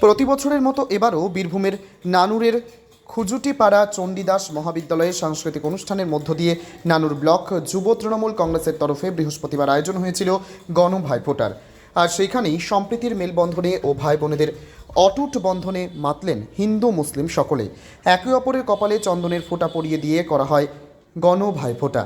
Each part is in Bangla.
প্রতি বছরের মতো এবারও বীরভূমের নানুরের খুজুটিপাড়া চণ্ডীদাস মহাবিদ্যালয়ের সাংস্কৃতিক অনুষ্ঠানের মধ্য দিয়ে নানুর ব্লক যুব তৃণমূল কংগ্রেসের তরফে বৃহস্পতিবার আয়োজন হয়েছিল গণ ভাইফোঁটার। আর সেইখানেই সম্প্রীতির মেলবন্ধনে ও ভাই বোনেদের অটুট বন্ধনে মাতলেন হিন্দু মুসলিম সকলে। একে অপরের কপালে চন্দনের ফোঁটা পরিয়ে দিয়ে করা হয় গণ ভাইফোঁটা।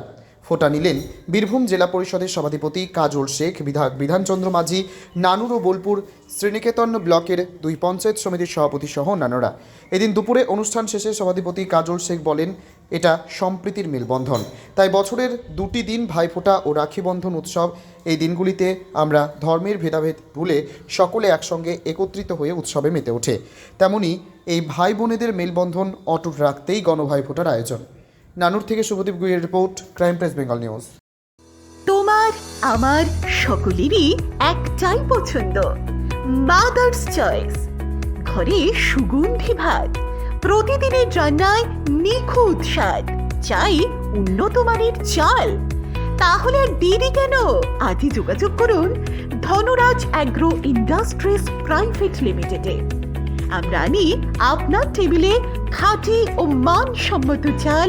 ফোঁটা নিলেন বীরভূম জেলা পরিষদের সভাধিপতি কাজল শেখ, বিধায়ক বিধানচন্দ্র মাঝি, নানুর ও বোলপুর শ্রীনিকেতন ব্লকের দুই পঞ্চায়েত সমিতির সভাপতি সহ অন্যান্যরা। এদিন দুপুরে অনুষ্ঠান শেষে সভাধিপতি কাজল শেখ বলেন, এটা সম্প্রীতির মেলবন্ধন। তাই বছরের দুটি দিন ভাইফোঁটা ও রাখি বন্ধন উৎসব, এই দিনগুলিতে আমরা ধর্মের ভেদাভেদ ভুলে সকলে একসঙ্গে একত্রিত হয়ে উৎসবে মেতে ওঠে। তেমনি এই ভাই বোনেদের মেলবন্ধন অটুট রাখতেই গণভাইফোঁটার আয়োজন। নানুর থেকে শুভদীপ গুইয়ের report, crime press Bengal news. তোমার, আমার সকলেরই একটাই পছন্দ মাদার্স চয়েস ঘরে সুগন্ধি ভাত, প্রতিদিনের রান্নায় নিখুঁত স্বাদ, চাই উন্নত মানের চাল। তাহলে আর দেরি কেন? আজই যোগাযোগ করুন ধনরাজ অ্যাগ্রো ইন্ডাস্ট্রিজ প্রাইভেট লিমিটেডে। আমরা আনি আপনার টেবিলে খাঁটি ও মানসম্মত চাল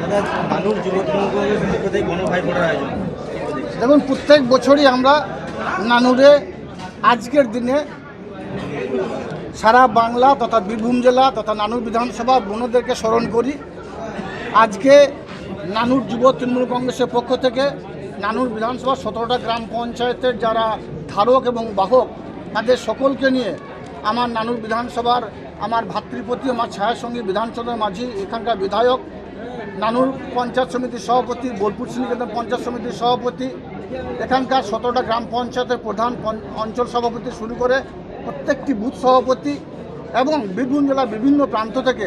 দাদা মানুষ যুব তৃণমূল কংগ্রেসের পক্ষ থেকে গণভাই আয়োজন। দেখুন, প্রত্যেক বছরই আমরা নানুরে আজকের দিনে সারা বাংলা তথা বীরভূম জেলা তথা নানুর বিধানসভা বোনদেরকে স্মরণ করি। আজকে নানুর যুব তৃণমূল কংগ্রেসের পক্ষ থেকে নানুর বিধানসভা সতেরোটা গ্রাম পঞ্চায়েতের যারা ধারক এবং বাহক, তাদের সকলকে নিয়ে আমার নানুর বিধানসভার, আমার ভাতৃপতি, আমার ছায়াসঙ্গী বিধানচন্দ্র মাঝি, এখানকার বিধায়ক নানুর পঞ্চায়েত সমিতির সভাপতি, বোলপুর শ্রীনিকেতন পঞ্চায়েত সমিতির সভাপতি। এখানকার সতেরোটা গ্রাম পঞ্চায়েতের প্রধান অঞ্চল সভাপতি শুরু করে প্রত্যেকটি বুথ সভাপতি এবং বীরভূম জেলার বিভিন্ন প্রান্ত থেকে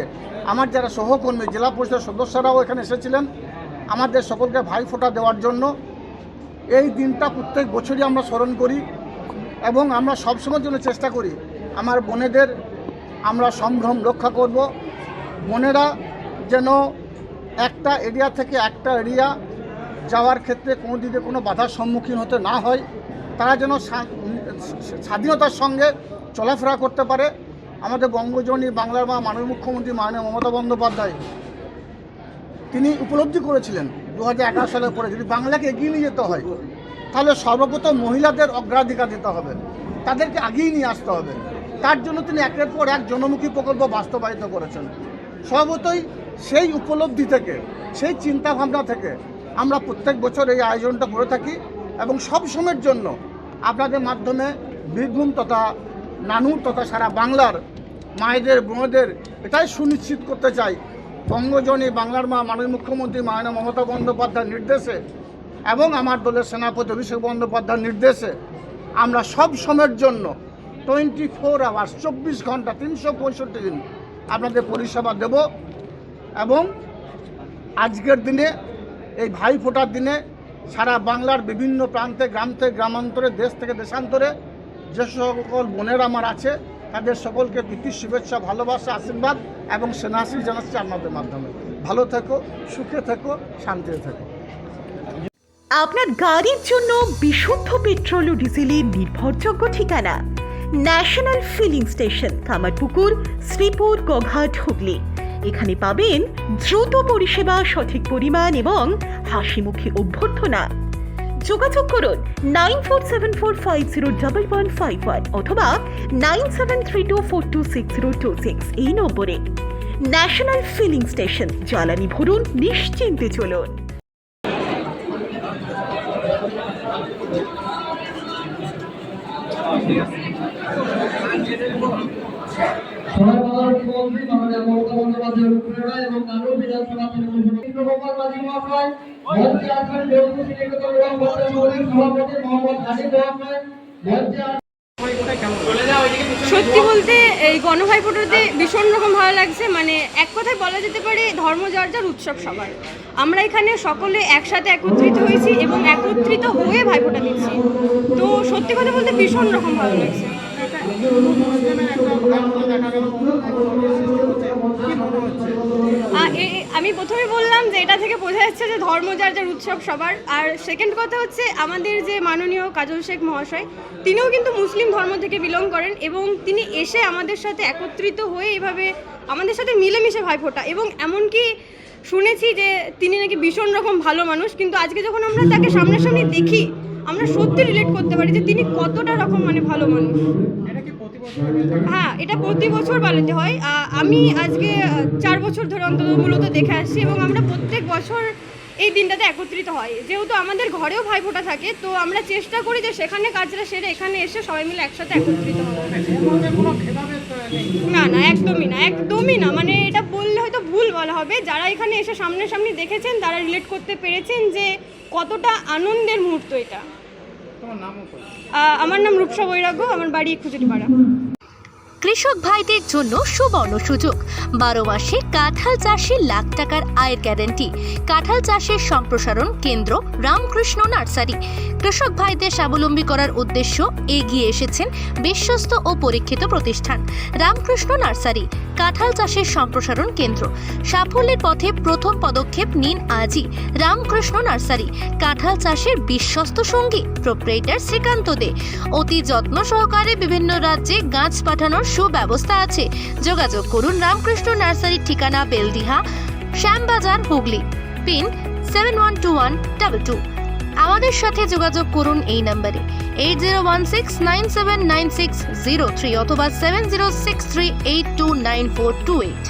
আমার যারা সহকর্মী, জেলা পরিষদের সদস্যরাও এখানে এসেছিলেন। আমাদের সকলকে ভাই ভাইফোঁটা দেওয়ার জন্য। এই দিনটা প্রত্যেক বছরই আমরা স্মরণ করি এবং আমরা সবসময়ের জন্য চেষ্টা করি। আমার বোনেদের আমরা সম্ভ্রম রক্ষা করব। বোনেরা যেন একটা এরিয়া থেকে একটা এরিয়া যাওয়ার ক্ষেত্রে কোনো দিকে কোনো বাধার সম্মুখীন হতে না হয়। তারা যেন স্বাধীনতার সঙ্গে চলাফেরা করতে পারে। আমাদের বঙ্গজনী বাংলার মা মাননীয় মুখ্যমন্ত্রী মাননীয় মমতা বন্দ্যোপাধ্যায়, তিনি উপলব্ধি করেছিলেন দু হাজার সালের পরে যদি বাংলাকে এগিয়ে নিয়ে যেতে হয়, তাহলে সর্বপ্রথম মহিলাদের অগ্রাধিকার দিতে হবে। তাদেরকে আগিয়ে নিয়ে আসতে হবে। তার জন্য তিনি একের পর এক জনমুখী প্রকল্প বাস্তবায়িত করেছেন। স্বভাবতই সেই উপলব্ধি থেকে, সেই চিন্তা ভাবনা থেকে আমরা প্রত্যেক বছর এই আয়োজনটা করে থাকি এবং সব সময়ের জন্য আপনাদের মাধ্যমে বীরভূম তথা নানুর তথা সারা বাংলার মায়েদের, বোনদের এটাই সুনিশ্চিত করতে চাই। বঙ্গজনী বাংলার মা, মাননীয় মুখ্যমন্ত্রী মাননীয় মমতা বন্দ্যোপাধ্যায়ের নির্দেশে এবং আমার দলের সেনাপতি অভিষেক বন্দ্যোপাধ্যায়ের নির্দেশে আমরা সব সময়ের জন্য টোয়েন্টি ফোর আওয়ার্স, চব্বিশ ঘণ্টা, তিনশো পঁয়ষট্টি দিন আপনাদের পরিষেবা দেব। এবং আজকের দিনে, এই ভাই ফোটার দিনে সারা বাংলার বিভিন্ন প্রান্তে গ্রাম থেকে গ্রামান্তরে, দেশ থেকে দেশান্তরে যে সকল বোনের আমার আছে, তাদের সকলকে প্রীতি, শুভেচ্ছা, ভালোবাসা, আশীর্বাদ এবং সেনাশি জানাচ্ছি আপনাদের মাধ্যমে। ভালো থেকো, সুখে থেকো, শান্তিতে থেকো। আপনার গাড়ির জন্য বিশুদ্ধ পেট্রোল ও ডিজেলের নির্ভরযোগ্য ঠিকানা। National filling station, Kamarpukur, Sripur, Goghat, Hooghly. এখানে পাবেন দ্রুত পরিষেবা, সঠিক পরিমাণ এবং হাসিমুখী অভ্যর্থনা। যোগাযোগ করুন nine four seven four five zero double one five one অথবা nine seven three two four two six zero two six এই নম্বরে। ন্যাশনাল ফিলিং স্টেশন, জ্বালানি ভরুন, নিশ্চিন্তে চলুন। সত্যি বলতে এই গণভাই গণভাইফোঁটাতে ভীষণ রকম ভালো লাগছে। মানে এক কথায় বলা যেতে পারে ধর্ম যার যার উৎসব সবার। আমরা এখানে সকলে একসাথে একত্রিত হয়েছি এবং একত্রিত হয়ে ভাইফোঁটা দিচ্ছি। তো সত্যি কথা বলতে ভীষণ রকম ভালো লাগছে। আমি প্রথমে বললাম যে এটা থেকে বোঝা যাচ্ছে যে ধর্ম যার যার উৎসব সবার। আর সেকেন্ড কথা হচ্ছে আমাদের যে মাননীয় কাজল শেখ মহাশয়, তিনিও কিন্তু মুসলিম ধর্ম থেকে বিলং করেন এবং তিনি এসে আমাদের সাথে একত্রিত হয়ে এভাবে আমাদের সাথে মিলেমিশে ভাইফোঁটা। এবং এমনকি শুনেছি যে তিনি নাকি ভীষণ রকম ভালো মানুষ, কিন্তু আজকে যখন আমরা তাকে সামনাসামনি দেখি আমরা সত্যি রিলেট করতে পারি যে তিনি কতটা রকম মানে ভালো মানুষ। হ্যাঁ এটা প্রতি বছর পালিত হয়। আমি আজকে চার বছর ধরে অন্তত মূলত দেখে আসছি এবং আমরা প্রত্যেক বছর এই দিনটাতে একত্রিত হয়। যেহেতু আমাদের ঘরেও ভাই ভাইফোঁটা থাকে, তো আমরা চেষ্টা করি যে সেখানে কাজটা সেরে এখানে এসে সবাই মিলে একসাথে একত্রিত হওয়া না না, একদমই না একদমই না। মানে এটা ভুল বলা হবে। যারা এখানে এসে সামনাসামনি দেখেছেন তারা রিলেট করতে পেরেছেন যে কতটা আনন্দের মুহূর্ত এটা। আমার নাম রূপসা বৈরাগ্য আমার বাড়ি খুচুটিপাড়া কৃষক ভাইদের জন্য সুবর্ণ সুযোগ। বারো মাসে কাঁঠাল চাষে লাখ টাকার আয়ের গ্যারেন্টি। কাঁঠাল চাষের সম্প্রসারণ কেন্দ্র রামকৃষ্ণ নার্সারি। কৃষক ভাইদের স্বাবলম্বী করার উদ্দেশ্য এগিয়ে এসেছেন বিশ্বস্ত ও পরীক্ষিত প্রতিষ্ঠান রামকৃষ্ণ নার্সারি, কাঁঠাল চাষের সম্প্রসারণ কেন্দ্র। সাফল্যের পথে প্রথম পদক্ষেপ নিন আজই রামকৃষ্ণ নার্সারি, কাঁঠাল চাষের বিশ্বস্ত সঙ্গী প্রোপ্রেটার শ্রীকান্ত দে। অতি যত্ন সহকারে বিভিন্ন রাজ্যে গাছ পাঠানোর সুব্যবস্থা আছে। যোগাযোগ করুন রামকৃষ্ণ নার্সারির ঠিকানা Beldiha, Shyambazar, Hooghly. Pin seven one two one double two. আমাদের সাথে যোগাযোগ করুন এই নম্বরে। Eight zero one six nine seven nine six zero three অথবা seven zero six three eight two nine four two eight.